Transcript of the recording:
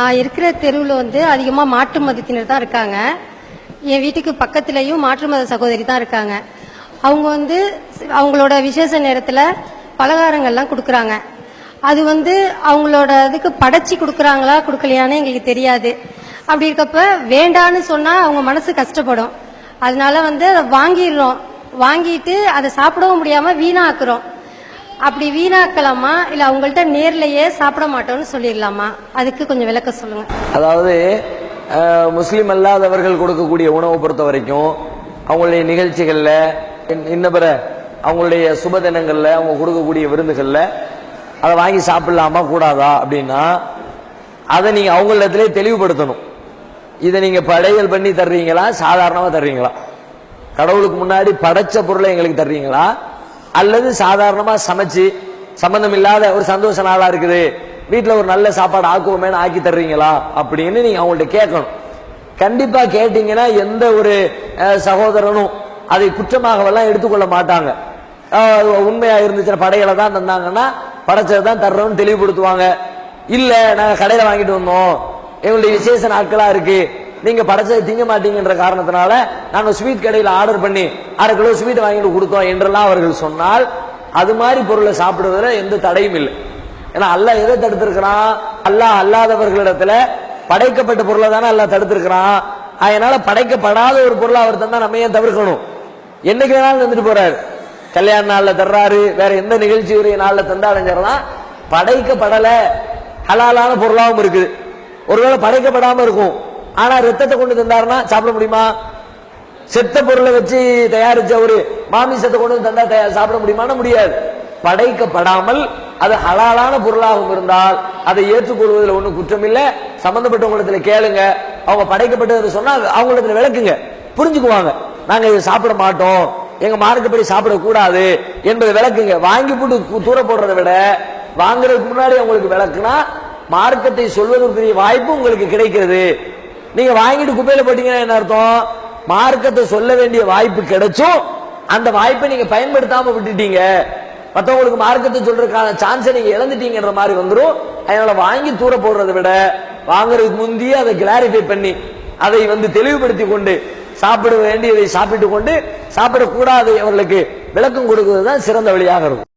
நான் இருக்கிற தெருவில் வந்து அதிகமாக மாற்று மதத்தினர் தான் இருக்காங்க. என் வீட்டுக்கு பக்கத்துலேயும் மாற்று மத சகோதரி தான் இருக்காங்க. அவங்க வந்து அவங்களோட விசேஷ நேரத்தில் பலகாரங்கள்லாம் கொடுக்குறாங்க. அது வந்து அவங்களோட இதுக்கு படைச்சி கொடுக்குறாங்களா கொடுக்கலையான்னு எங்களுக்கு தெரியாது. அப்படி இருக்கப்ப வேண்டான்னு சொன்னால் அவங்க மனசு கஷ்டப்படும். அதனால வந்து அதை வாங்கிடுறோம். வாங்கிட்டு அதை சாப்பிடவும் முடியாமல் வீணாக்குறோம். அப்படி வீணாக்கலாமா? இல்லை அவங்கள்ட்ட நேர்லயே சாப்பிட மாட்டோம்னு சொல்லிடலாமா? அதுக்கு கொஞ்சம் விளக்க சொல்லுங்க. அதாவது முஸ்லீம் அல்லாதவர்கள் கொடுக்கக்கூடிய உணவை பொறுத்த வரைக்கும் அவங்களுடைய நிகழ்ச்சிகள்ல இன்- இன்ன பிற அவங்களுடைய சுப தினங்கள்ல அவங்க கொடுக்கக்கூடிய விருந்துகள்ல அதை வாங்கி சாப்பிடலாமா கூடாதா? அப்படின்னா அதை நீங்க அவங்களிடத்திலே தெளிவுபடுத்தணும். இதை நீங்க படையல் பண்ணி தர்றீங்களா? சாதாரணமா தர்றீங்களா? கடவுளுக்கு முன்னாடி படைச்ச பொருளை எங்களுக்கு தர்றீங்களா? அல்லது சாதாரணமா சமைச்சு சம்பந்தம் இல்லாத ஒரு சந்தோஷ நாளா இருக்குது. வீட்டில் ஒரு நல்ல சாப்பாடு ஆக்குவோமேனு ஆக்கி தர்றீங்களா? அப்படின்னு நீங்க அவங்கள்ட்ட கேட்கணும். கண்டிப்பா கேட்டீங்கன்னா எந்த ஒரு சகோதரனும் அதை குற்றமாகவெல்லாம் எடுத்துக்கொள்ள மாட்டாங்க. உண்மையாக உண்மையா இருந்துச்சுன்னா படைகளை தான் தந்தாங்கன்னா படைச்சதை தான் தர்றோம்னு தெளிவுபடுத்துவாங்க. இல்ல நாங்க கடையில வாங்கிட்டு வந்தோம். எங்களுடைய விசேஷ நாட்களா இருக்கு. நீங்கள் படைச்சதை திங்க மாட்டீங்கன்ற காரணத்தினால நாங்கள் ஸ்வீட் கடையில் ஆர்டர் பண்ணி அரை கிலோ ஸ்வீட் வாங்கிட்டு கொடுத்தோம் என்றெல்லாம் அவர்கள் சொன்னால் அது மாதிரி பொருளை சாப்பிடுவதில் எந்த தடையும் இல்லை. ஏன்னா அல்லாஹ் எதை தடுத்திருக்கிறான்? அல்லாஹ் அல்லாதவர்களிடத்துல படைக்கப்பட்ட பொருளை தானே அல்லாஹ் தடுத்திருக்கிறான். அதனால படைக்கப்படாத ஒரு பொருளை அவர் தந்தா நம்ம ஏன் தவிர்க்கணும்? என்னைக்கு வேணாலும் தந்துட்டு போறாரு. கல்யாண நாளில் தர்றாரு. வேற எந்த நிகழ்ச்சி உரிய நாளில் தந்தாலும் சரிதான் படைக்கப்படலை. ஹலாலான பொருளாகவும் இருக்குது. ஒருவேளை படைக்கப்படாமல் இருக்கும். ஆனா ரத்தத்தை கொண்டு தந்தாருன்னா சாப்பிட முடியுமா? செத்த பொருளை வச்சு தயாரிச்ச ஒரு மாமிசத்தை கொண்டு வந்து தந்தா தயார் சாப்பிட முடியுமான்னு முடியாது. படைக்கப்படாமல் அது ஹலாலான பொருளாகவும் இருந்தால் அதை ஏற்றுக்கொள்வதில் ஒன்றும் குற்றம் இல்லை சம்பந்தப்பட்டவங்களிடத்துல கேளுங்க. அவங்க படைக்கப்பட்டது சொன்னா அவங்களிடத்துல விளக்குங்க. புரிஞ்சுக்குவாங்க. நாங்க இதை சாப்பிட மாட்டோம். எங்க மார்க்கப்படி சாப்பிடக்கூடாது என்பதை விளக்குங்க. வாங்கி போட்டு தூர போடுறதை விட வாங்குறதுக்கு முன்னாடி அவங்களுக்கு விளக்குனா மார்க்கத்தை சொல்வதற்குரிய வாய்ப்பு உங்களுக்கு கிடைக்கிறது. நீங்க வாங்கிட்டு குப்பையில போட்டீங்கன்னா என்ன அர்த்தம்? மார்க்கத்தை சொல்ல வேண்டிய வாய்ப்பு கிடைச்சும் அந்த வாய்ப்பை நீங்க பயன்படுத்தாம விட்டுட்டீங்க. மற்றவங்களுக்கு மார்க்கத்தை சொல்றதுக்கான சான்ஸை நீங்க இழந்துட்டீங்கன்ற மாதிரி வந்துடும் அதனால வாங்கி தூர போடுறதை விட வாங்குறதுக்கு முந்தையே அதை கிளாரிஃபை பண்ணி அதை வந்து தெளிவுபடுத்தி கொண்டு சாப்பிட வேண்டியதை சாப்பிட்டு கொண்டு சாப்பிடக்கூடாது அவர்களுக்கு விளக்கம் கொடுக்கிறது தான் சிறந்த வழியாக இருக்கும்.